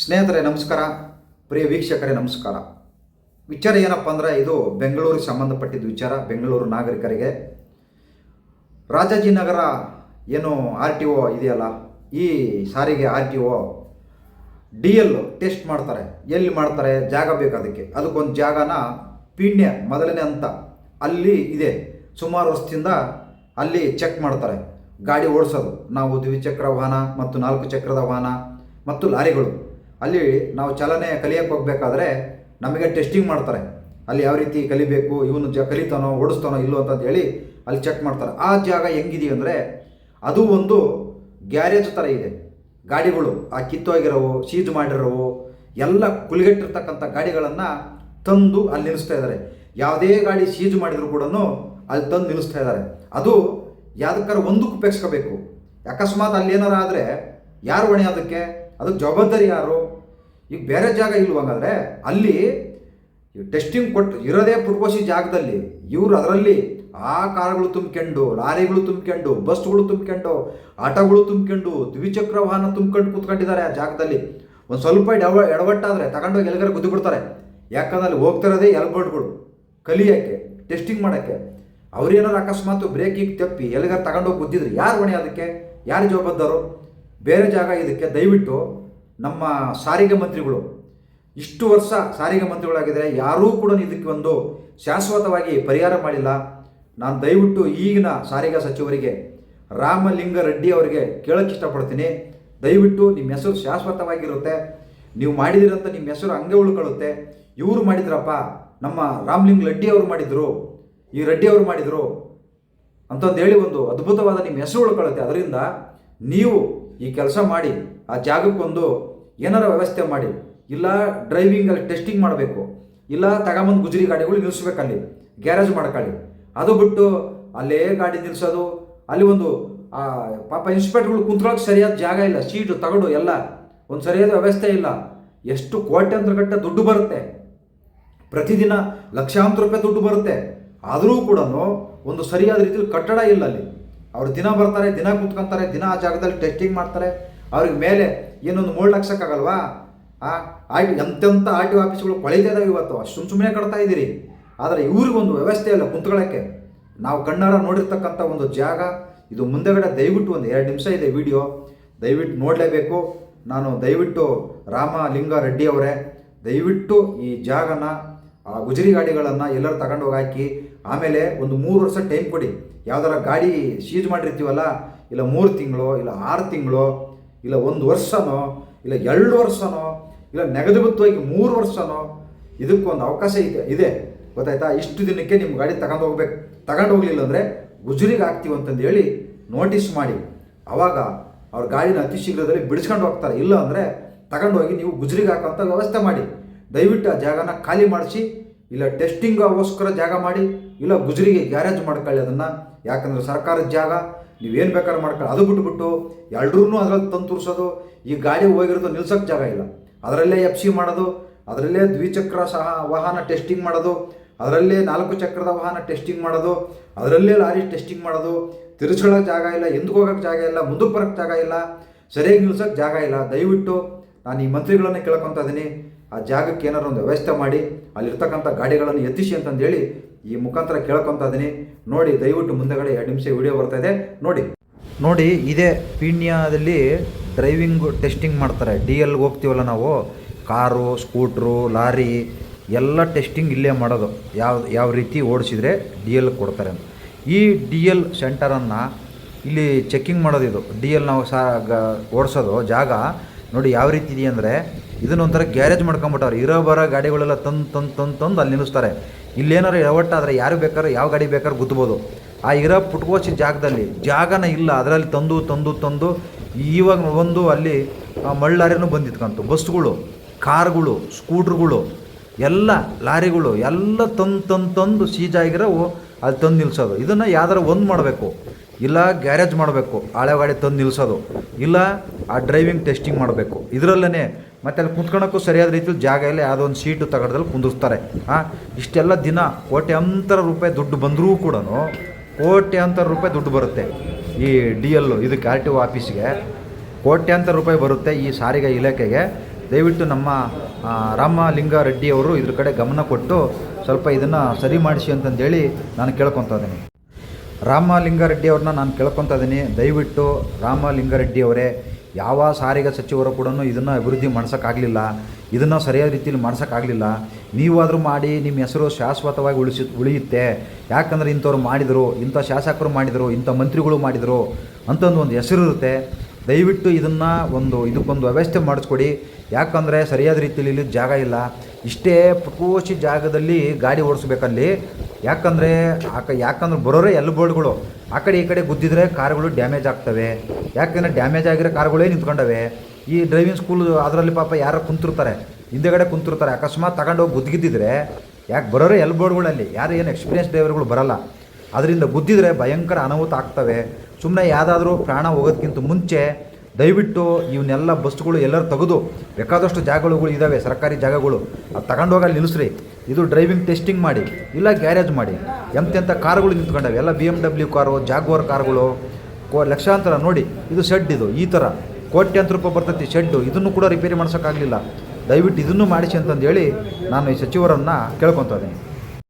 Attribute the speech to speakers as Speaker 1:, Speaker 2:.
Speaker 1: ಸ್ನೇಹಿತರೆ, ನಮಸ್ಕಾರ. ಪ್ರಿಯ ವೀಕ್ಷಕರೇ, ನಮಸ್ಕಾರ. ವಿಚಾರ ಏನಪ್ಪ ಅಂದರೆ, ಇದು ಬೆಂಗಳೂರಿಗೆ ಸಂಬಂಧಪಟ್ಟಿದ್ದ ವಿಚಾರ, ಬೆಂಗಳೂರು ನಾಗರಿಕರಿಗೆ. ರಾಜಾಜಿನಗರ ಏನು ಆರ್ ಟಿ ಒ ಇದೆಯಲ್ಲ, ಈ ಸಾರಿಗೆ R T O D L test ಮಾಡ್ತಾರೆ. ಎಲ್ಲಿ ಮಾಡ್ತಾರೆ? ಜಾಗ ಬೇಕು ಅದಕ್ಕೆ. ಅದಕ್ಕೊಂದು ಜಾಗನ ಪೀಣ್ಯ ಮೊದಲನೇ ಅಂತ ಅಲ್ಲಿ ಇದೆ. ಸುಮಾರು ವರ್ಷದಿಂದ ಅಲ್ಲಿ ಚೆಕ್ ಮಾಡ್ತಾರೆ. ಗಾಡಿ ಓಡಿಸೋದು. ನಾವು ದ್ವಿಚಕ್ರ ವಾಹನ ಮತ್ತು ನಾಲ್ಕು ಚಕ್ರದ ವಾಹನ ಮತ್ತು ಲಾರಿಗಳು. ಅಲ್ಲಿ ನಾವು ಚಲನೆ ಕಲಿಯಕ್ಕೆ ಹೋಗಬೇಕಾದ್ರೆ ನಮಗೆ ಟೆಸ್ಟಿಂಗ್ ಮಾಡ್ತಾರೆ. ಅಲ್ಲಿ ಯಾವ ರೀತಿ ಕಲಿಬೇಕು, ಇವನು ಜ ಕಲಿತಾನೋ, ಓಡಿಸ್ತಾನೋ, ಇಲ್ಲೋ ಅಂತ ಹೇಳಿ ಅಲ್ಲಿ ಚೆಕ್ ಮಾಡ್ತಾರೆ. ಆ ಜಾಗ ಹೆಂಗಿದೆ ಅಂದರೆ ಅದು ಒಂದು ಗ್ಯಾರೇಜ್ ಥರ ಇದೆ. ಗಾಡಿಗಳು ಆ ಕಿತ್ತೋಗಿರೋವು ಸೀಜ್ ಮಾಡಿರೋವು, ಎಲ್ಲ ಕುಲಿಗೆಟ್ಟಿರ್ತಕ್ಕಂಥ ಗಾಡಿಗಳನ್ನು ತಂದು ಅಲ್ಲಿ ನಿಲ್ಲಿಸ್ತಾ ಇದ್ದಾರೆ. ಯಾವುದೇ ಗಾಡಿ ಸೀಜ್ ಮಾಡಿದರೂ ಕೂಡ ಅಲ್ಲಿ ತಂದು ನಿಲ್ಲಿಸ್ತಾ ಇದ್ದಾರೆ. ಅದು ಯಾವ್ದಕ್ಕಾರ ಒಂದಕ್ಕೆ ಉಪಯೋಗಿಸ್ಕೋಬೇಕು ಅಕಸ್ಮಾತ್ ಅಲ್ಲಿ ಏನಾರ ಆದರೆ ಯಾರು ಹೊಣೆ ಅದಕ್ಕೆ? ಅದಕ್ಕೆ ಜವಾಬ್ದಾರಿ ಯಾರು? ಈಗ ಬೇರೆ ಜಾಗ ಇಲ್ವಂಗಾದ್ರೆ ಅಲ್ಲಿ ಟೆಸ್ಟಿಂಗ್ ಕೊಟ್ಟು ಇರೋದೇ ಪುರ್ವಶಿ ಜಾಗದಲ್ಲಿ ಇವರು ಅದರಲ್ಲಿ ಆ ಕಾರ್ಗಳು ತುಂಬಿಕೊಂಡು, ಲಾರಿಗಳು ತುಂಬಿಕೊಂಡು ಬಸ್ಗಳು ತುಂಬಿಕೊಂಡು, ಆಟೋಗಳು ತುಂಬಿಕೊಂಡು, ದ್ವಿಚಕ್ರ ವಾಹನ ತುಂಬ್ಕೊಂಡು ಕೂತ್ಕೊಂಡಿದ್ದಾರೆ ಆ ಜಾಗದಲ್ಲಿ. ಒಂದು ಸ್ವಲ್ಪ ಎಡವ ಎಡವಟ್ಟಾದರೆ ತಗೊಂಡೋಗಿ ಎಲ್ಲಿಗಾರ ಗುದ್ದು ಬಿಡ್ತಾರೆ. ಯಾಕಂದ್ರೆ ಅಲ್ಲಿ ಹೋಗ್ತಿರೋದೇ ಎಲ್ಬರ್ಟ್ಗಳು. ಕಲಿಯೋಕ್ಕೆ ಟೆಸ್ಟಿಂಗ್ ಮಾಡೋಕ್ಕೆ. ಅವ್ರೇನಾರು ಅಕಸ್ಮಾತ್ ಬ್ರೇಕಿಗೆ ತಪ್ಪಿ ಎಲ್ಲಿಗಾರ ತಗೊಂಡೋಗಿ ಗುದ್ದಿದ್ರು ಯಾರು ಹೊಣೆ ಅದಕ್ಕೆ? ಯಾರು ಜವಾಬ್ದಾರು? ಬೇರೆ ಜಾಗ ಇದಕ್ಕೆ ದಯವಿಟ್ಟು ನಮ್ಮ ಸಾರಿಗೆ ಮಂತ್ರಿಗಳು, ಇಷ್ಟು ವರ್ಷ ಸಾರಿಗೆ ಮಂತ್ರಿಗಳಾಗಿದ್ದರೆ ಯಾರೂ ಕೂಡ ಇದಕ್ಕೆ ಒಂದು ಶಾಶ್ವತವಾಗಿ ಪರಿಹಾರ ಮಾಡಿಲ್ಲ. ನಾನು ದಯವಿಟ್ಟು ಈಗಿನ ಸಾರಿಗೆ ಸಚಿವರಿಗೆ, ರಾಮಲಿಂಗ ರೆಡ್ಡಿ ಅವರಿಗೆ ಕೇಳಕ್ಕೆ ಇಷ್ಟಪಡ್ತೀನಿ. ದಯವಿಟ್ಟು ನಿಮ್ಮ ಹೆಸರು ಶಾಶ್ವತವಾಗಿರುತ್ತೆ. ನೀವು ಮಾಡಿದಿರಂತ ನಿಮ್ಮ ಹೆಸರು ಹಂಗೆ ಉಳ್ಕೊಳ್ಳುತ್ತೆ. ಇವರು ಮಾಡಿದ್ರಪ್ಪ, ನಮ್ಮ ರಾಮಲಿಂಗ ರೆಡ್ಡಿ ಅವರು ಮಾಡಿದರು, ಈ ರೆಡ್ಡಿ ಅವರು ಮಾಡಿದರು ಅಂತಂದೇಳಿ ಒಂದು ಅದ್ಭುತವಾದ ನಿಮ್ಮ ಹೆಸರು ಉಳ್ಕೊಳ್ಳುತ್ತೆ. ಅದರಿಂದ ನೀವು ಈ ಕೆಲಸ ಮಾಡಿ ಆ ಜಾಗಕ್ಕೊಂದು ಏನಾರ ವ್ಯವಸ್ಥೆ ಮಾಡಿ ಇಲ್ಲ ಡ್ರೈವಿಂಗಲ್ಲಿ ಟೆಸ್ಟಿಂಗ್ ಮಾಡಬೇಕು ಇಲ್ಲ ತಗೊಂಬಂದು ಗುಜರಿ ಗಾಡಿಗಳು ನಿಲ್ಲಿಸ್ಬೇಕಲ್ಲಿ ಗ್ಯಾರೇಜ್ ಮಾಡ್ಕೊಳ್ಳಿ ಅದು ಬಿಟ್ಟು ಅಲ್ಲೇ ಗಾಡಿ ನಿಲ್ಲಿಸೋದು ಅಲ್ಲಿ ಒಂದು ಆ, ಪಾಪ ಇನ್ಸ್ಪೆಕ್ಟರ್ಗಳು ಕುಂತ್ಕೊಳ್ಳೋಕೆ ಸರಿಯಾದ ಜಾಗ ಇಲ್ಲ ಸೀಟು ತಗೊಂಡು ಎಲ್ಲ ಒಂದು ಸರಿಯಾದ ವ್ಯವಸ್ಥೆ ಇಲ್ಲ. ಎಷ್ಟು ಕೋಟ್ಯಾಂತರ ಗಟ್ಟ ದುಡ್ಡು ಬರುತ್ತೆ. ಪ್ರತಿದಿನ ಲಕ್ಷಾಂತರ ರೂಪಾಯಿ ದುಡ್ಡು ಬರುತ್ತೆ. ಆದರೂ ಕೂಡ ಒಂದು ಸರಿಯಾದ ರೀತಿಯಲ್ಲಿ ಕಟ್ಟಡ ಇಲ್ಲ ಅಲ್ಲಿ. ಅವ್ರು ದಿನ ಬರ್ತಾರೆ, ದಿನ ಕೂತ್ಕೊಂತಾರೆ, ದಿನ ಆ ಜಾಗದಲ್ಲಿ ಟೆಸ್ಟಿಂಗ್ ಮಾಡ್ತಾರೆ. ಅವ್ರಿಗೆ ಮೇಲೆ ಏನೊಂದು ಮೂರು ಲಕ್ಷಕ್ಕಾಗಲ್ವಾ? ಆ, ಆರ್ ಟಿ ಎಂತೆಂಥ ಆರ್ ಟಿ ಆಫೀಸ್ಗಳು ಕೊಳಿತಾ ಇದಾವೆ ಇವತ್ತು. ಅಷ್ಟು ಸುಮ್ಮನೆ ಕಟ್ತಾ ಇದ್ದೀರಿ. ಆದರೆ ಇವ್ರಿಗೊಂದು ವ್ಯವಸ್ಥೆ ಇಲ್ಲ ಕುಂತ್ಕೊಳ್ಳೋಕ್ಕೆ ನಾವು ಕಣ್ಣಾರ ನೋಡಿರ್ತಕ್ಕಂಥ ಒಂದು ಜಾಗ, ಇದು ಮುಂದೆಗಡೆ ದಯವಿಟ್ಟು ಒಂದು ಎರಡು ನಿಮಿಷ ಇದೆ ವಿಡಿಯೋ. ದಯವಿಟ್ಟು ನೋಡಲೇಬೇಕು. ನಾನು ದಯವಿಟ್ಟು ರಾಮಲಿಂಗ ರೆಡ್ಡಿ ಅವರೇ, ದಯವಿಟ್ಟು ಈ ಜಾಗನ ಗುಜರಿ ಗಾಡಿಗಳನ್ನು ಎಲ್ಲರೂ ತಗೊಂಡು ಹೋಗಿ ಹಾಕಿ ಆಮೇಲೆ ಒಂದು ಮೂರು ವರ್ಷ ಟೈಮ್ ಕೊಡಿ. ಯಾವ್ದಾರ ಗಾಡಿ ಸೀಜ್ ಮಾಡಿರ್ತೀವಲ್ಲ, ಇಲ್ಲ ಮೂರು ತಿಂಗಳು, ಇಲ್ಲ ಆರು ತಿಂಗಳು, ಇಲ್ಲ ಒಂದು ವರ್ಷನೋ, ಇಲ್ಲ ಎರಡು ವರ್ಷನೋ, ಇಲ್ಲ ನೆಗದಿಬತ್ತವಾಗಿ ಮೂರು ವರ್ಷನೋ, ಇದಕ್ಕೊಂದು ಅವಕಾಶ ಇದೆ ಇದೆ. ಗೊತ್ತಾಯ್ತಾ? ಇಷ್ಟು ದಿನಕ್ಕೆ ನಿಮ್ಮ ಗಾಡಿ ತಗೊಂಡು ಹೋಗ್ಬೇಕು. ತಗೊಂಡು ಹೋಗ್ಲಿಲ್ಲ ಅಂದರೆ ಗುಜರಿಗೆ ಹಾಕ್ತೀವಿ ಅಂತಂದು ಹೇಳಿ ನೋಟಿಸ್ ಮಾಡಿ. ಆವಾಗ ಅವ್ರ ಗಾಡಿನ ಅತಿ ಶೀಘ್ರದಲ್ಲಿ ಬಿಡಿಸ್ಕೊಂಡು ಹೋಗ್ತಾರೆ. ಇಲ್ಲ ಅಂದರೆ ತಗೊಂಡು ಹೋಗಿ ನೀವು ಗುಜರಿಗೆ ಹಾಕೋಂಥ ವ್ಯವಸ್ಥೆ ಮಾಡಿ. ದಯವಿಟ್ಟು ಆ ಜಾಗನ ಖಾಲಿ ಮಾಡಿಸಿ, ಇಲ್ಲ ಟೆಸ್ಟಿಂಗೋಸ್ಕರ ಜಾಗ ಮಾಡಿ, ಇಲ್ಲ ಗುಜರಿಗೆ ಗ್ಯಾರೇಜ್ ಮಾಡ್ಕೊಳ್ಳಿ ಅದನ್ನು. ಯಾಕಂದ್ರೆ ಸರ್ಕಾರದ ಜಾಗ, ನೀವೇನು ಬೇಕಾದ್ರೂ ಮಾಡ್ಕೊಳ್ಳಿ. ಅದು ಬಿಟ್ಬಿಟ್ಟು ಎಲ್ರೂ ಅದ್ರಲ್ಲಿ ತಂದು ತುರ್ಸೋದು, ಈ ಗಾಡಿ ಹೋಗಿರೋದು ನಿಲ್ಸೋಕ್ಕೆ ಜಾಗ ಇಲ್ಲ. ಅದರಲ್ಲೇ ಎಫ್ ಸಿ ಮಾಡೋದು, ಅದರಲ್ಲೇ ದ್ವಿಚಕ್ರ ಸಹ ವಾಹನ ಟೆಸ್ಟಿಂಗ್ ಮಾಡೋದು, ಅದರಲ್ಲೇ ನಾಲ್ಕು ಚಕ್ರದ ವಾಹನ ಟೆಸ್ಟಿಂಗ್ ಮಾಡೋದು, ಅದರಲ್ಲೇ ಲಾರಿ ಟೆಸ್ಟಿಂಗ್ ಮಾಡೋದು. ತಿರ್ಸ್ಕೊಳ್ಳೋಕೆ ಜಾಗ ಇಲ್ಲ ಹಿಂದಕ್ಕೆ ಹೋಗೋಕ್ಕೆ ಜಾಗ ಇಲ್ಲ, ಮುಂದಕ್ಕೆ ಬರೋಕ್ಕೆ ಜಾಗ ಇಲ್ಲ, ಸರಿಯಾಗಿ ನಿಲ್ಸೋಕ್ಕೆ ಜಾಗ ಇಲ್ಲ. ದಯವಿಟ್ಟು ನಾನು ಈ ಮಂತ್ರಿಗಳನ್ನು ಕೇಳ್ಕೊತಾ ಇದ್ದೀನಿ. ಆ ಜಾಗಕ್ಕೆ ಏನಾರು ಒಂದು ವ್ಯವಸ್ಥೆ ಮಾಡಿ, ಅಲ್ಲಿರ್ತಕ್ಕಂಥ ಗಾಡಿಗಳನ್ನು ಎತ್ತಿಸಿ ಅಂತಂದೇಳಿ ಈ ಮುಖಾಂತರ ಕೇಳ್ಕೊತಾ ಇದ್ದೀನಿ ನೋಡಿ, ದಯವಿಟ್ಟು ಮುಂದೆಗಡೆ ಎರಡು ನಿಮಿಷ ವಿಡಿಯೋ ಬರ್ತಾ ಇದೆ. ನೋಡಿ. ನೋಡಿ, ಇದೇ ಪೀಣ್ಯದಲ್ಲಿ ಡ್ರೈವಿಂಗ್ ಟೆಸ್ಟಿಂಗ್ ಮಾಡ್ತಾರೆ. ಡಿ ಎಲ್ಗೆ ಹೋಗ್ತೀವಲ್ಲ ನಾವು? ಕಾರು, ಸ್ಕೂಟ್ರು, ಲಾರಿ, ಎಲ್ಲ ಟೆಸ್ಟಿಂಗ್ ಇಲ್ಲೇ ಮಾಡೋದು. ಯಾವ ಯಾವ ರೀತಿ ಓಡಿಸಿದರೆ ಡಿ ಎಲ್ ಕೊಡ್ತಾರೆ ಅಂತ. ಈ ಡಿ ಎಲ್ ಸೆಂಟರನ್ನು ಇಲ್ಲಿ ಚೆಕ್ಕಿಂಗ್ ಮಾಡೋದು ಇದು. ಡಿ ಎಲ್ ನಾವು ಸಾ ಓಡಿಸೋದು ಜಾಗ ನೋಡಿ ಯಾವ ರೀತಿ ಇದೆ ಅಂದರೆ ಇದನ್ನೊಂಥರ ಗ್ಯಾರೇಜ್ ಮಾಡ್ಕೊಂಬಿಟ್ಟವ್ರೆ. ಇರೋ ಬರೋ ಗಾಡಿಗಳೆಲ್ಲ ತಂದು ತಂದು ತಂದು ತಂದು ಅಲ್ಲಿ ನಿಲ್ಲಿಸ್ತಾರೆ. ಇಲ್ಲೇನಾರು ಎವಟ್ಟಾದರೆ ಯಾರು ಬೇಕಾದ್ರೆ ಯಾವ ಗಾಡಿ ಬೇಕಾದ್ರೂ ಗುದ್ದಬೋದು ಆ ಇರೋ ಪುಟ್ಕೋಚಿ ಜಾಗದಲ್ಲಿ ಜಾಗನ ಇಲ್ಲ. ಅದರಲ್ಲಿ ತಂದು ತಂದು ತಂದು ಇವಾಗ ಒಂದು ಅಲ್ಲಿ ಮಳ್ಳಾರಿನೂ ಬಂದಿತ್ಕಂತು. ಬಸ್ಗಳು, ಕಾರ್ಗಳು, ಸ್ಕೂಟ್ರುಗಳು, ಎಲ್ಲ ಲಾರಿಗಳು ಎಲ್ಲ ತಂದು ತಂದು ತಂದು ಸೀಜಾಗಿರೋವು ಅಲ್ಲಿ ತಂದು ನಿಲ್ಲಿಸೋದು ಇದನ್ನು ಯಾವ್ದಾರ ಒಂದು ಮಾಡಬೇಕು. ಇಲ್ಲ ಗ್ಯಾರೇಜ್ ಮಾಡಬೇಕು ಹಳೆ ಗಾಡಿ ತಂದು ನಿಲ್ಲಿಸೋದು ಇಲ್ಲ ಆ ಡ್ರೈವಿಂಗ್ ಟೆಸ್ಟಿಂಗ್ ಮಾಡಬೇಕು. ಇದರಲ್ಲೇ ಮತ್ತೆ ಅಲ್ಲಿ ಕುತ್ಕೊಳ್ಳೋಕ್ಕೂ ಸರಿಯಾದ ರೀತಿಯಲ್ಲಿ ಜಾಗ ಇಲ್ಲ, ಯಾವುದೋ ಒಂದು ಸೀಟು ತಗಡದಲ್ಲಿ ಕುಂದಿರ್ತಾರೆ. ಹಾಂ ಇಷ್ಟೆಲ್ಲ ದಿನ ಕೋಟ್ಯಾಂತರ ರೂಪಾಯಿ ದುಡ್ಡು ಬಂದರೂ ಕೂಡ ಕೋಟ್ಯಾಂತರ ರೂಪಾಯಿ ದುಡ್ಡು ಬರುತ್ತೆ. ಈ ಡಿ ಎಲ್ ಇದಕ್ಕೆ ಆರ್ ಟಿ ಒ ಆಫೀಸ್ಗೆ ಕೋಟ್ಯಂತರ ರೂಪಾಯಿ ಬರುತ್ತೆ ಈ ಸಾರಿಗೆ ಇಲಾಖೆಗೆ. ದಯವಿಟ್ಟು ನಮ್ಮ ರಾಮಲಿಂಗಾರೆಡ್ಡಿಯವರು ರಾಮಲಿಂಗಾರೆಡ್ಡಿ ಅವರು ಇದ್ರ ಕಡೆ ಗಮನ ಕೊಟ್ಟು ಸ್ವಲ್ಪ ಇದನ್ನು ಸರಿ ಮಾಡಿಸಿ ಅಂತಂದೇಳಿ ನಾನು ಕೇಳ್ಕೊತಾ ಇದ್ದೀನಿ. ರಾಮಲಿಂಗಾರೆಡ್ಡಿ ಅವ್ರನ್ನ ನಾನು ಕೇಳ್ಕೊತಾ ಇದ್ದೀನಿ ದಯವಿಟ್ಟು ರಾಮಲಿಂಗಾರೆಡ್ಡಿ ಅವರೇ ಯಾವ ಸಾರಿಗೆ ಸಚಿವರು ಕೂಡ ಇದನ್ನು ಅಭಿವೃದ್ಧಿ ಮಾಡ್ಸೋಕ್ಕಾಗಲಿಲ್ಲ. ಇದನ್ನು ಸರಿಯಾದ ರೀತಿಯಲ್ಲಿ ಮಾಡ್ಸೋಕ್ಕಾಗಲಿಲ್ಲ. ನೀವಾದರೂ ಮಾಡಿ ನಿಮ್ಮ ಹೆಸರು ಶಾಶ್ವತವಾಗಿ ಉಳಿಸಿ, ಉಳಿಯುತ್ತೆ. ಯಾಕಂದರೆ ಇಂಥವ್ರು ಮಾಡಿದರು, ಇಂಥ ಶಾಸಕರು ಮಾಡಿದರು, ಇಂಥ ಮಂತ್ರಿಗಳು ಮಾಡಿದರು ಅಂತಂದು ಒಂದು ಹೆಸರು ಇರುತ್ತೆ. ದಯವಿಟ್ಟು ಇದನ್ನು ಒಂದು, ಇದಕ್ಕೊಂದು ವ್ಯವಸ್ಥೆ ಮಾಡಿಸ್ಕೊಡಿ. ಯಾಕಂದರೆ ಸರಿಯಾದ ರೀತಿಯಲ್ಲಿ ಇಲ್ಲಿ ಜಾಗ ಇಲ್ಲ. ಇಷ್ಟೇ ಪ್ರಕೋಶಿ ಜಾಗದಲ್ಲಿ ಗಾಡಿ ಓಡಿಸ್ಬೇಕಲ್ಲಿ. ಯಾಕಂದರೆ ಆಕ ಯಾಕಂದ್ರೆ ಬರೋರೆ ಎಲ್ಲ ಬೋರ್ಡ್ಗಳು. ಆ ಕಡೆ ಈ ಕಡೆ ಗುದ್ದಿದ್ರೆ ಕಾರ್ಗಳು ಡ್ಯಾಮೇಜ್ ಆಗ್ತವೆ. ಯಾಕಂದರೆ ಡ್ಯಾಮೇಜ್ ಆಗಿರೋ ಕಾರುಗಳೇ ನಿಂತ್ಕೊಂಡವೆ. ಈ ಡ್ರೈವಿಂಗ್ ಸ್ಕೂಲ್ ಅದರಲ್ಲಿ ಪಾಪ ಯಾರೋ ಕುಂತಿರ್ತಾರೆ. ಹಿಂದೆಗಡೆ ಕುಂತಿರ್ತಾರೆ. ಅಕಸ್ಮಾತ್ ತಗೊಂಡೋಗಿ ಗುದ್ದಿಗಿದ್ದಿದ್ರೆ ಯಾಕೆ ಬರೋರೆ ಎಲ್ಲ ಬೋರ್ಡ್ಗಳಲ್ಲಿ? ಯಾರು ಏನು ಎಕ್ಸ್ಪೀರಿಯನ್ಸ್ ಡ್ರೈವರ್ಗಳು ಬರಲ್ಲ. ಅದರಿಂದ ಗುದ್ದಿದ್ರೆ ಭಯಂಕರ ಅನಾಹುತ ಆಗ್ತವೆ. ಸುಮ್ಮನೆ ಯಾವುದಾದ್ರೂ ಪ್ರಾಣ ಹೋಗೋದಕ್ಕಿಂತ ಮುಂಚೆ ದಯವಿಟ್ಟು ಇವನ್ನೆಲ್ಲ ಬಸ್ಗಳು ಎಲ್ಲರೂ ತೆಗೆದು, ಬೇಕಾದಷ್ಟು ಜಾಗಗಳು ಇದ್ದಾವೆ ಸರ್ಕಾರಿ ಜಾಗಗಳು, ಅದು ತಗೊಂಡೋಗಿ ಅಲ್ಲಿ ನಿಲ್ಲಿಸ್ರಿ ಇದು ಡ್ರೈವಿಂಗ್ ಟೆಸ್ಟಿಂಗ್ ಮಾಡಿ, ಇಲ್ಲ ಗ್ಯಾರೇಜ್ ಮಾಡಿ. ಎಂತೆಂಥ ಕಾರುಗಳು ನಿಂತ್ಕೊಂಡವೆ, ಎಲ್ಲ B M W car Jaguar ಕಾರುಗಳು, ಕೋ ಲಕ್ಷಾಂತರ ನೋಡಿ, ಇದು ಶೆಡ್ ಇದು, ಈ ಥರ ಕೋಟ್ಯಂತರ ರೂಪಾಯಿ ಬರ್ತೈತಿ ಶೆಡ್ಡು ಇದನ್ನು ಕೂಡ ರಿಪೇರಿ ಮಾಡ್ಸೋಕ್ಕಾಗಲಿಲ್ಲ. ದಯವಿಟ್ಟು ಇದನ್ನು ಮಾಡಿಸಿ ಅಂತಂದೇಳಿ ನಾನು ಈ ಸಚಿವರನ್ನು ಕೇಳ್ಕೊತಾ ಇದ್ದೀನಿ.